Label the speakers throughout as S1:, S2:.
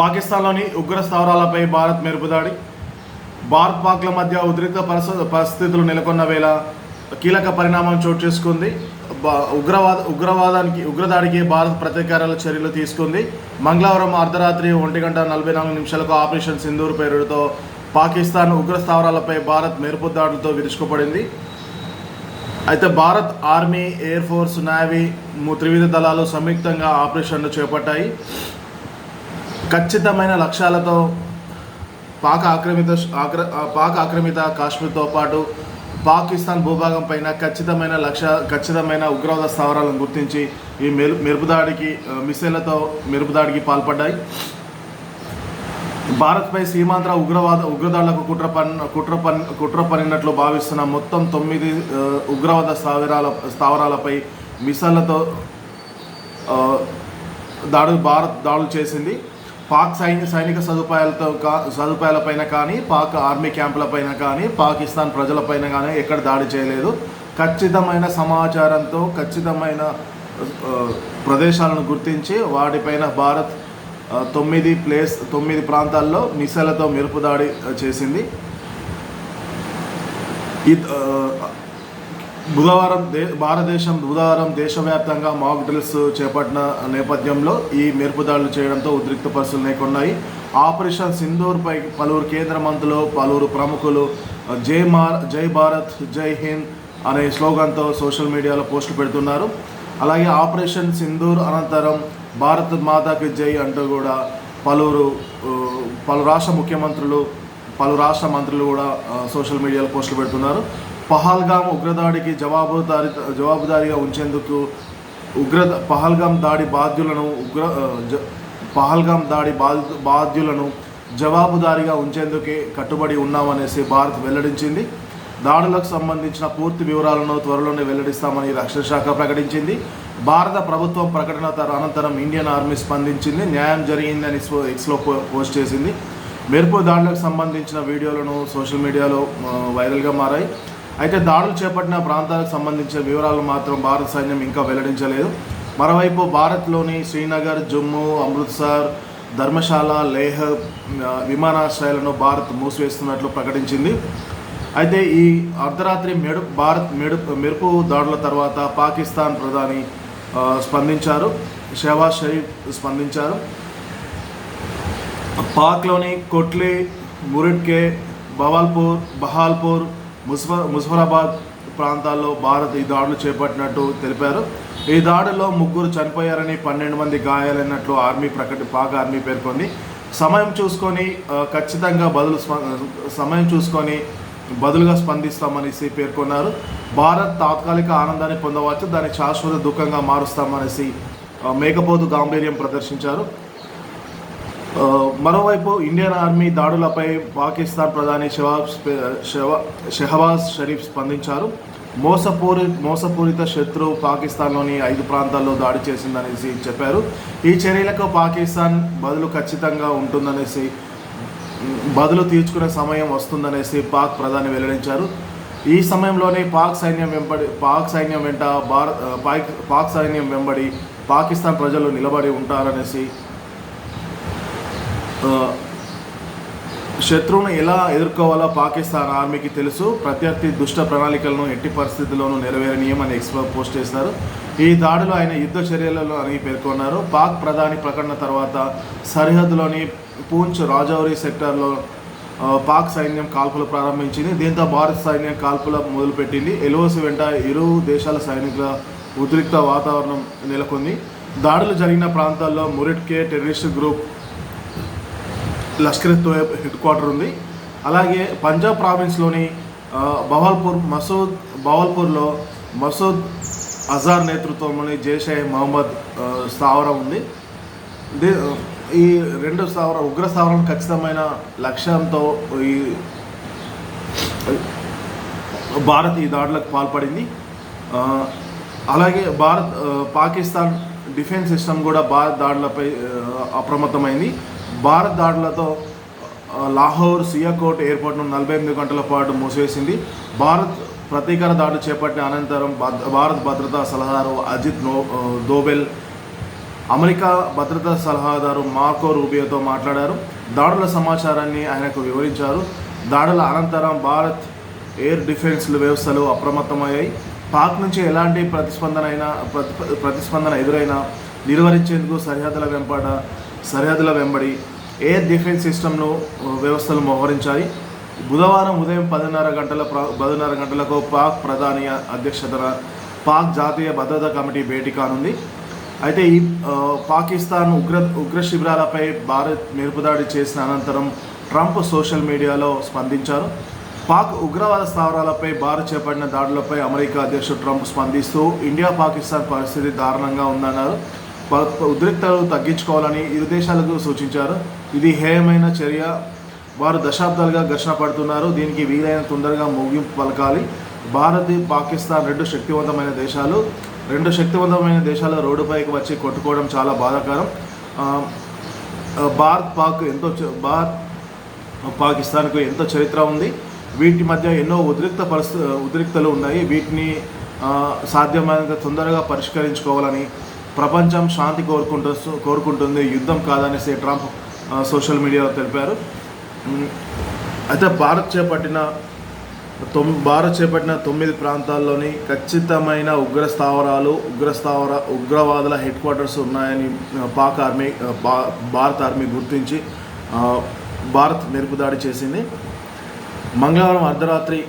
S1: పాకిస్తాన్లోని ఉగ్ర స్థావరాలపై భారత్ మెరుపుదాడి భారత్ పాక్ల మధ్య ఉద్రిక్త పరిస్థితులు నెలకొన్న వేళ కీలక పరిణామం చోటు చేసుకుంది. ఉగ్రవాద ఉగ్రవాదానికి ఉగ్రదాడికి భారత్ ప్రతీకారాల చర్యలు తీసుకుంది. మంగళవారం అర్ధరాత్రి ఒంటి గంట నలభై నాలుగు నిమిషాలకు ఆపరేషన్ సింధూర్ పేరుతో పాకిస్తాన్ ఉగ్ర స్థావరాలపై భారత్ మెరుపు దాడులతో విరుచుకుపడింది. అయితే Bharat army air force navy త్రివిధ దళాలు సంయుక్తంగా ఆపరేషన్లు చేపట్టాయి. ఖచ్చితమైన లక్ష్యాలతో పాక్ ఆక్రమిత ఆక్ర పాక్ ఆక్రమిత కాశ్మీర్తో పాటు పాకిస్తాన్ భూభాగం పైన ఖచ్చితమైన లక్ష్య ఖచ్చితమైన ఉగ్రవాద స్థావరాలను గుర్తించి ఈ మెరు మెరుపుదాడికి మిసైళ్ళతో మెరుపుదాడికి పాల్పడ్డాయి. భారత్పై సీమాంధ్ర ఉగ్రవాద ఉగ్రదాడులకు కుట్ర పన్ కుట్ర పన్ కుట్ర పనినట్లు భావిస్తున్న మొత్తం తొమ్మిది ఉగ్రవాద స్థావరాల స్థావరాలపై మిసైళ్ళతో దాడులు భారత్ దాడులు చేసింది. పాక్ సైన్య సైనిక సదుపాయాలతో కా సదుపాయాలపైన కానీ పాక్ ఆర్మీ క్యాంపులపైన కానీ పాకిస్తాన్ ప్రజలపైన కానీ ఎక్కడ దాడి చేయలేదు. ఖచ్చితమైన సమాచారంతో ఖచ్చితమైన ప్రదేశాలను గుర్తించి వాటిపైన భారత్ తొమ్మిది ప్లేస్ తొమ్మిది ప్రాంతాల్లో మిసైళ్ళతో మెరుపు దాడి చేసింది ఈ బుధవారం దే భారతదేశం బుధవారం దేశవ్యాప్తంగా మాక్ డ్రిల్స్ చేపట్టిన నేపథ్యంలో ఈ మెరుపు దాడులు చేయడంతో ఉద్రిక్త పరిస్థితులు నెలకొన్నాయి. ఆపరేషన్ సింధూర్పై పలువురు కేంద్ర మంత్రులు పలువురు ప్రముఖులు జై మార్ జై భారత్ జై హింద్ అనే స్లోగన్తో సోషల్ మీడియాలో పోస్టులు పెడుతున్నారు. అలాగే ఆపరేషన్ సింధూర్ అనంతరం భారత్ మాతాకి జై అంటూ కూడా పలువురు పలు రాష్ట్ర ముఖ్యమంత్రులు పలు రాష్ట్ర మంత్రులు కూడా సోషల్ మీడియాలో పోస్టులు పెడుతున్నారు. పహల్గామ్ ఉగ్రదాడికి జవాబుదారి జవాబుదారీగా ఉంచేందుకు ఉగ్ర పహల్గామ్ దాడి బాధ్యులను ఉగ్ర జ- పహల్గామ్ దాడి బాధ్యు బాధ్యులను జవాబుదారీగా ఉంచేందుకే కట్టుబడి ఉన్నామనేసి భారత్ వెల్లడించింది. దాడులకు సంబంధించిన పూర్తి వివరాలను త్వరలోనే వెల్లడిస్తామని రక్షణ శాఖ ప్రకటించింది. భారత ప్రభుత్వం ప్రకటన అనంతరం ఇండియన్ ఆర్మీ స్పందించింది. న్యాయం జరిగిందని ఎక్స్లో పోస్ట్ చేసింది. మెరుపు దాడులకు సంబంధించిన వీడియోలను సోషల్ మీడియాలో వైరల్గా మారాయి. అయితే దాడులు చేపట్టిన ప్రాంతాలకు సంబంధించిన వివరాలు మాత్రం భారత సైన్యం ఇంకా వెల్లడించలేదు. మరోవైపు భారత్లోని శ్రీనగర్ జమ్మూ అమృత్సర్ ధర్మశాల లేహ్ విమానాశ్రయాలను భారత్ మూసివేస్తున్నట్లు ప్రకటించింది. అయితే ఈ అర్ధరాత్రి మెడు భారత్ మెడు మెరుపు దాడుల తర్వాత పాకిస్తాన్ ప్రధాని స్పందించారు. షెహబాజ్ షరీఫ్ స్పందించారు. పాక్లోని కొట్లీ మురిడ్కే బవాల్పూర్ బహాల్పూర్ ముస్ఫ ముజఫరాబాద్ ప్రాంతాల్లో భారత్ ఈ దాడులు చేపట్టినట్టు తెలిపారు. ఈ దాడిలో ముగ్గురు చనిపోయారని పన్నెండు మంది గాయాలైనట్లు ఆర్మీ ప్రకటి పాక్ ఆర్మీ పేర్కొంది. సమయం చూసుకొని ఖచ్చితంగా బదులు స్ప- సమయం చూసుకొని బదులుగా స్పందిస్తామనేసి పేర్కొన్నారు. భారత్ తాత్కాలిక ఆనందాన్ని పొందవచ్చు దాన్ని శాశ్వత దుఃఖంగా మారుస్తామనేసి మేకపోతు గాంభీర్యం ప్రదర్శించారు. మరోవైపు ఇండియన్ ఆర్మీ దాడులపై పాకిస్తాన్ ప్రధాని షవాబ్ షవా- షెహబాజ్ షరీఫ్ స్పందించారు. మోసపూరి మోసపూరిత శత్రువు పాకిస్తాన్లోని ఐదు ప్రాంతాల్లో దాడి చేసిందనేసి చెప్పారు. ఈ చర్యలకు పాకిస్తాన్ బదులు ఖచ్చితంగా ఉంటుందనేసి బదులు తీర్చుకునే సమయం వస్తుందనేసి పాక్ ప్రధాని వెల్లడించారు. ఈ సమయంలోనే పాక్ సైన్యం వెంబడి పాక్ సైన్యం వెంట భారత్ పాక్ పాక్ సైన్యం వెంబడి పాకిస్తాన్ ప్రజలు నిలబడి ఉంటారనేసి శత్రువును ఎలా ఎదుర్కోవాలో పాకిస్తాన్ ఆర్మీకి తెలుసు. ప్రత్యర్థి దుష్ట ప్రణాళికలను ఎట్టి పరిస్థితుల్లోనూ నెరవేరనీయమని ఎక్స్పో పోస్ట్ చేశారు. ఈ దాడులు ఆయన యుద్ధ చర్యలలో అని పేర్కొన్నారు. పాక్ ప్రధాని ప్రకటన తర్వాత సరిహద్దులోని పూంచ్ రాజౌరి సెక్టార్లో పాక్ సైన్యం కాల్పులు ప్రారంభించింది. దీంతో భారత సైన్యం కాల్పుల మొదలుపెట్టింది. ఎల్ఓసి వెంట ఇరు దేశాల సైనికుల ఉద్రిక్త వాతావరణం నెలకొంది. దాడులు జరిగిన ప్రాంతాల్లో Muridke terrorist group Lashkar Toiba head quarter ఉంది. అలాగే పంజాబ్ ప్రావిన్స్లోని బవాల్పూర్ మసూద్ బవాల్పూర్లో మసూద్ అజార్ నేతృత్వంలోని జైషే మహమ్మద్ స్థావరం ఉంది. దే- ఈ రెండు స్థావర ఉగ్ర స్థావరం ఖచ్చితమైన లక్ష్యంతో ఈ భారత్ ఈ దాడులకు పాల్పడింది. అలాగే భారత్ పాకిస్తాన్ డిఫెన్స్ సిస్టమ్ కూడా భారత్ దాడులపై అప్రమత్తమైంది. భారత్ దాడులతో లాహోర్ సియాకోట్ ఎయిర్పోర్ట్ను నలభై ఎనిమిది గంటల పాటు మూసివేసింది. భారత్ ప్రతీకార దాడులు చేపట్టిన అనంతరం భద్- భారత్ భద్రతా సలహాదారు అజిత్ నో దోబెల్ అమెరికా భద్రతా సలహాదారు మార్కో రూబియోతో మాట్లాడారు. దాడుల సమాచారాన్ని ఆయనకు వివరించారు. దాడుల అనంతరం భారత్ ఎయిర్ డిఫెన్స్ వ్యవస్థలు అప్రమత్తమయ్యాయి. పాక్ నుంచి ఎలాంటి ప్రతిస్పందన అయినా ప్రతి ప్రతిస్పందన ఎదురైనా నిర్వహించేందుకు సరిహద్దుల వెంపడ సరిహద్దుల వెంబడి ఎయిర్ డిఫెన్స్ సిస్టమ్ను వ్యవస్థలు మోహరించాయి బుధవారం ఉదయం పదిన్నర గంటల పదిన్నర గంటలకు పాక్ ప్రధాని అధ్యక్షతన పాక్ జాతీయ భద్రతా కమిటీ భేటీ కానుంది. అయితే ఈ పాకిస్తాన్ ఉగ్ర ఉగ్ర శిబిరాలపై భారత్ మెరుపుదాడి చేసిన అనంతరం ట్రంప్ సోషల్ మీడియాలో స్పందించారు. పాక్ ఉగ్రవాద స్థావరాలపై భారత్ చేపట్టిన దాడులపై అమెరికా అధ్యక్షుడు ట్రంప్ స్పందిస్తూ ఇండియా పాకిస్తాన్ పరిస్థితి దారుణంగా ఉందన్నారు. ఉద్రిక్తలు తగ్గించుకోవాలని ఇరు దేశాలకు సూచించారు. ఇది హేయమైన చర్య. వారు దశాబ్దాలుగా ఘర్షణ పడుతున్నారు. దీనికి వీలైన తొందరగా ముగింపు పలకాలి. భారత్ పాకిస్తాన్ రెండు శక్తివంతమైన దేశాలు. రెండు శక్తివంతమైన దేశాలు రోడ్డుపైకి వచ్చి కొట్టుకోవడం చాలా బాధాకరం. భారత్ పాక్ ఎంతో చ- భారత్ పాకిస్తాన్కు ఎంతో చరిత్ర ఉంది. వీటి మధ్య ఎన్నో ఉద్రిక్త పరిస్థితి ఉద్రిక్తలు ఉన్నాయి. వీటిని సాధ్యమైనంత తొందరగా పరిష్కరించుకోవాలని ప్రపంచం శాంతి కోరుకుంటూ కోరుకుంటుంది. యుద్ధం కాదనేసి ట్రంప్ సోషల్ మీడియాలో తెలిపారు. అయితే భారత్ చేపట్టిన తొమ్ భారత్ చేపట్టిన తొమ్మిది ప్రాంతాల్లోని ఖచ్చితమైన ఉగ్ర స్థావరాలు ఉగ్ర స్థావర ఉగ్రవాదుల హెడ్ క్వార్టర్స్ ఉన్నాయని పాక్ ఆర్మీ భారత ఆర్మీ గుర్తించి భారత్ మెరుపుదాడి చేసింది. మంగళవారం అర్ధరాత్రి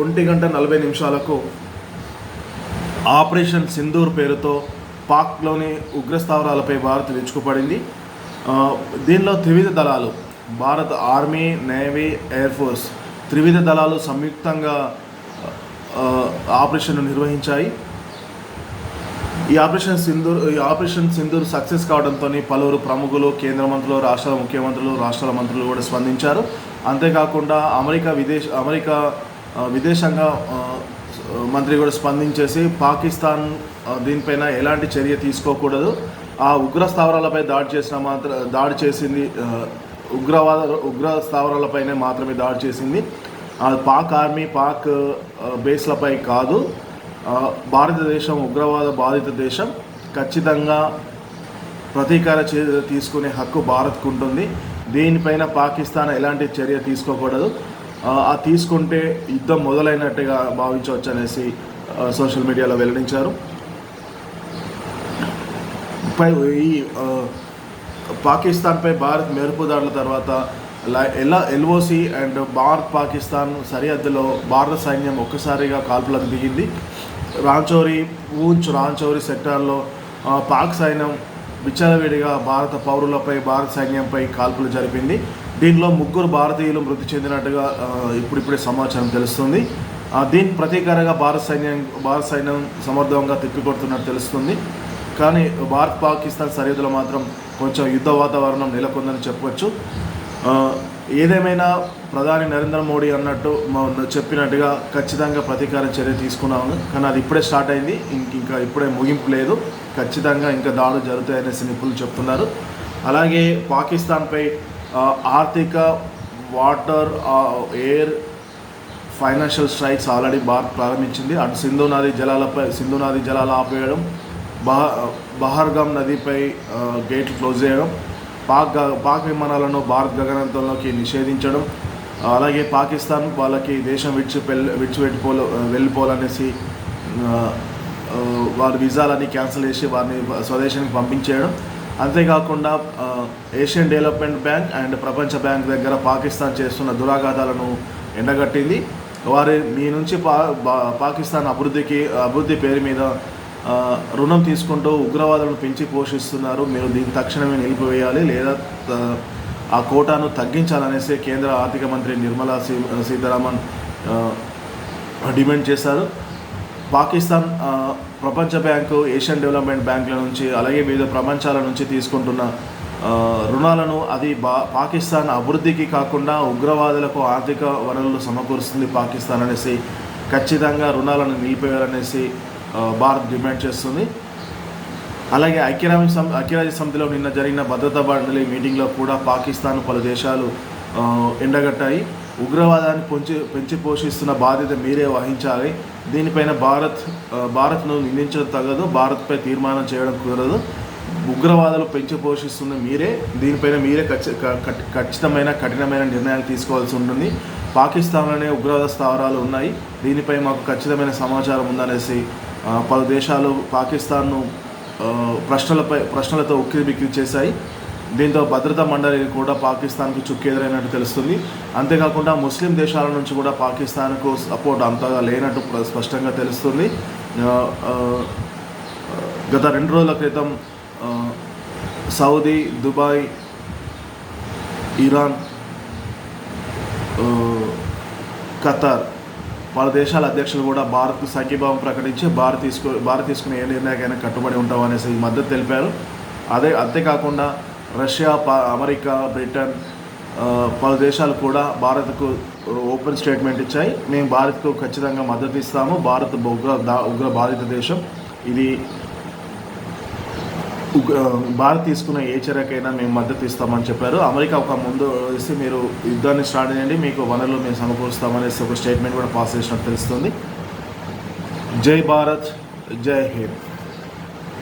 S1: ఒంటి గంట నలభై నిమిషాలకు ఆపరేషన్ సింధూర్ పేరుతో పాక్లోని ఉగ్రస్థావరాలపై భారత్ విరుచుకుపడింది. దీనిలో త్రివిధ దళాలు Bharat army navy air force త్రివిధ దళాలు సంయుక్తంగా ఆపరేషన్ను నిర్వహించాయి. ఈ ఆపరేషన్ సింధూర్ ఈ ఆపరేషన్ సింధూర్ సక్సెస్ కావడంతో పలువురు ప్రముఖులు కేంద్ర మంత్రులు రాష్ట్రాల ముఖ్యమంత్రులు రాష్ట్రాల మంత్రులు కూడా స్పందించారు. అంతేకాకుండా అమెరికా విదేశ అమెరికా విదేశాంగ మంత్రి కూడా స్పందించేసి పాకిస్తాన్ దీనిపైన ఎలాంటి చర్య తీసుకోకూడదు. ఆ ఉగ్ర స్థావరాలపై దాడి చేసిన మాత్ర దాడి చేసింది ఉగ్రవాద ఉగ్ర స్థావరాలపైనే మాత్రమే దాడి చేసింది. ఆ, పాక్ ఆర్మీ పాక్ బేస్లపై కాదు. భారతదేశం ఉగ్రవాద బాధిత దేశం. ఖచ్చితంగా ప్రతీకార చర్య తీసుకునే హక్కు భారత్కు ఉంటుంది దీనిపైన పాకిస్తాన్ ఎలాంటి చర్య తీసుకోకూడదు. ఆ, తీసుకుంటే యుద్ధం మొదలైనట్టుగా భావించవచ్చు అనేసి సోషల్ మీడియాలో వెల్లడించారు. పై ఈ పాకిస్తాన్పై భారత్ మెరుపు దాడుల తర్వాత ఎలా ఎల్ఓసి అండ్ భారత్ పాకిస్తాన్ సరిహద్దులో భారత సైన్యం ఒక్కసారిగా కాల్పులకు దిగింది. రాంచోరి పూంచ్ రాంచోరి సెక్టార్లో పాక్ సైన్యం విచ్చలవిడిగా భారత పౌరులపై భారత సైన్యంపై కాల్పులు జరిపింది. దీనిలో ముగ్గురు భారతీయులు మృతి చెందినట్టుగా ఇప్పుడిప్పుడే సమాచారం తెలుస్తుంది. దీని ప్రతీకారంగా భారత సైన్యం భారత సైన్యం సమర్థవంగా తిప్పికొడుతున్నట్టు తెలుస్తుంది. కానీ భారత్ పాకిస్తాన్ సరిహద్దులో మాత్రం కొంచెం యుద్ధ వాతావరణం నెలకొందని చెప్పవచ్చు ఏదేమైనా ప్రధాని నరేంద్ర మోడీ అన్నట్టు చెప్పినట్టుగా ఖచ్చితంగా ప్రతీకార చర్య తీసుకున్నాము. కానీ అది ఇప్పుడే స్టార్ట్ అయింది. ఇంక ఇంకా ఇప్పుడే ముగింపు లేదు. ఖచ్చితంగా ఇంకా దాడులు జరుగుతాయనేసి నిపుణులు చెప్తున్నారు. అలాగే పాకిస్తాన్పై ఆర్థిక water air financial strikes already Bharat ప్రారంభించింది. అటు సింధు నది జలాలపై సింధు నది జలాలు ఆపేయడం బహ బహర్గామ్ నదిపై గేట్లు క్లోజ్ చేయడం పాక్ పాక్ విమానాలను భారత్ గగనంతంలోకి నిషేధించడం అలాగే పాకిస్తాన్ వాళ్ళకి దేశం విడిచి పెళ్ళి విడిచిపెట్టిపోల వెళ్ళిపోవాలనేసి వారి వీసాలన్నీ క్యాన్సిల్ చేసి వారిని స్వదేశానికి పంపించేయడం. అంతేకాకుండా ఏషియన్ డెవలప్మెంట్ బ్యాంక్ అండ్ ప్రపంచ బ్యాంక్ దగ్గర పాకిస్తాన్ చేస్తున్న దురాఘాతాలను ఎండగట్టింది. వారి మీ నుంచి పా బా- పాకిస్తాన్ అభివృద్ధికి అభివృద్ధి పేరు మీద రుణం తీసుకుంటూ ఉగ్రవాదులను పెంచి పోషిస్తున్నారు. మీరు దీన్ని తక్షణమే నిలిపివేయాలి లేదా ఆ, కోటాను తగ్గించాలనేసి కేంద్ర ఆర్థిక మంత్రి నిర్మలా సీ సీతారామన్ డిమాండ్ చేశారు. పాకిస్తాన్ ప్రపంచ బ్యాంకు ఏషియన్ డెవలప్మెంట్ బ్యాంకుల నుంచి అలాగే వివిధ ప్రపంచాల నుంచి తీసుకుంటున్న రుణాలను అది బా పాకిస్తాన్ అభివృద్ధికి కాకుండా ఉగ్రవాదులకు ఆర్థిక వనరులు సమకూరుస్తుంది పాకిస్తాన్ అనేసి ఖచ్చితంగా రుణాలను నిలిపేయాలనేసి భారత్ డిమాండ్ చేస్తుంది. అలాగే ఐక్యరాజ్య సం ఐక్యరాజ్య సమితిలో నిన్న జరిగిన భద్రతా మండలి మీటింగ్లో కూడా పాకిస్తాన్ పలు దేశాలు ఎండగట్టాయి. ఉగ్రవాదాన్ని పెంచి పెంచి పోషిస్తున్న బాధ్యత మీరే వహించాలి. దీనిపైన భారత్ భారత్ను నిందించడం తగదు. భారత్పై తీర్మానం చేయడం కుదరదు. ఉగ్రవాదులు పెంచి పోషిస్తున్న మీరే. దీనిపైన మీరే ఖచ్చితమైన కఠినమైన నిర్ణయాలు తీసుకోవాల్సి ఉంటుంది. పాకిస్తాన్లోనే ఉగ్రవాద స్థావరాలు ఉన్నాయి. దీనిపై మాకు ఖచ్చితమైన సమాచారం ఉందనేసి పలు దేశాలు పాకిస్తాన్ను ప్రశ్నలపై ప్రశ్నలతో ఉక్కిరి బిక్కిరి చేశాయి. దీంతో భద్రతా మండలి కూడా పాకిస్తాన్కు చుక్కెదురైనట్టు తెలుస్తుంది. అంతేకాకుండా ముస్లిం దేశాల నుంచి కూడా పాకిస్తాన్కు సపోర్ట్ అంతగా లేనట్టు స్పష్టంగా తెలుస్తుంది. గత రెండు రోజుల క్రితం సౌదీ దుబాయ్ ఇరాన్ ఖతార్ పలు దేశాల అధ్యక్షులు కూడా భారత్ సంఘీభావం ప్రకటించి భారత్ తీసుకో భారత్ తీసుకునే ఏ నిర్ణయాకైనా కట్టుబడి ఉంటాం అనేసి మద్దతు తెలిపారు. అదే అంతేకాకుండా రష్యా అమెరికా బ్రిటన్ పలు దేశాలు కూడా భారత్కు ఓపెన్ స్టేట్మెంట్ ఇచ్చాయి. మేము భారత్కు ఖచ్చితంగా మద్దతు ఇస్తాము. భారత్ ఉగ్ర దా- ఉగ్ర బాధిత దేశం. ఇది భారత్ తీసుకున్న ఏ చర్యకైనా మేము మద్దతు ఇస్తామని చెప్పారు. అమెరికా ఒక ముందు ఇస్తే మీరు యుద్ధాన్ని స్టార్ట్ చేయండి మీకు వనరులు మేము సమకూరుస్తామనేసి ఒక స్టేట్మెంట్ కూడా పాస్ చేసినట్టు తెలుస్తుంది. జై భారత్ జై హింద్.